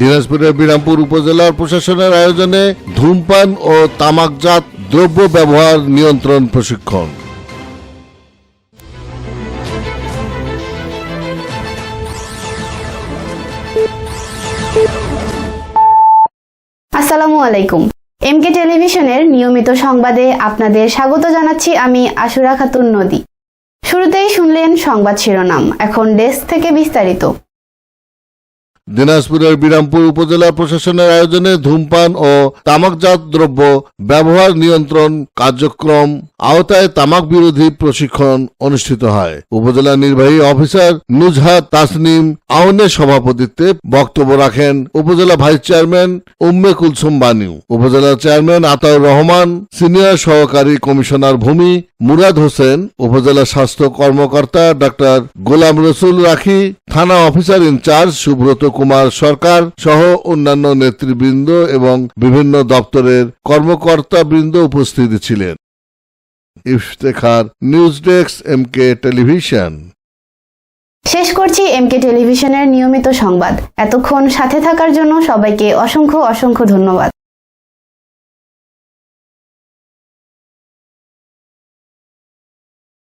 দিনাজপুরের বিরামপুর উপজেলার প্রশাসনের আয়োজনে ধূমপান ও তামাকজাত দ্রব্য ব্যবহার নিয়ন্ত্রণ প্রশিক্ষণ। আসসালামু আলাইকুম। এমকে টেলিভিশনের নিয়মিত সংবাদে আপনাদের স্বাগত জানাচ্ছি আমি আশুরা খাতুন নদী। শুরুতেই শুনলেন সংবাদ শিরোনাম, এখন ডেস্ক থেকে বিস্তারিত। দিনাজপুরের বিরামপুর উপজেলা প্রশাসনের আয়োজনে ধূমপান ও তামাকজাত দ্রব্য ব্যবহার নিয়ন্ত্রণ কার্যক্রম আওতায় তামাক বিরোধী প্রশিক্ষণ অনুষ্ঠিত হয়। উপজেলা নির্বাহী অফিসার নুজহাত তাসনিম আউনের সভাপতিত্বে বক্তব্য রাখেন উপজেলা ভাইস চেয়ারম্যান উম্মে কুলসুম বানিউ। উপজেলা চেয়ারম্যান আতাউর রহমান, সিনিয়র সহকারী কমিশনার ভূমি মুরাদ হোসেন, উপজেলা স্বাস্থ্য কর্মকর্তা ডাক্তার গোলাম রসুল রাখি থানা officer in charge Subrata Kumar Sarkar সহ অন্যান্য নেতৃবৃন্দ এবং বিভিন্ন দপ্তরের কর্মকর্তা বৃন্দ উপস্থিত ছিলেন। Iftekhar news desk M K television. শেষ করছি এমকে টেলিভিশনের নিয়মিত সংবাদ। এতক্ষণ সাথে থাকার জন্য সবাইকে অসংখ্য অসংখ্য ধন্যবাদ।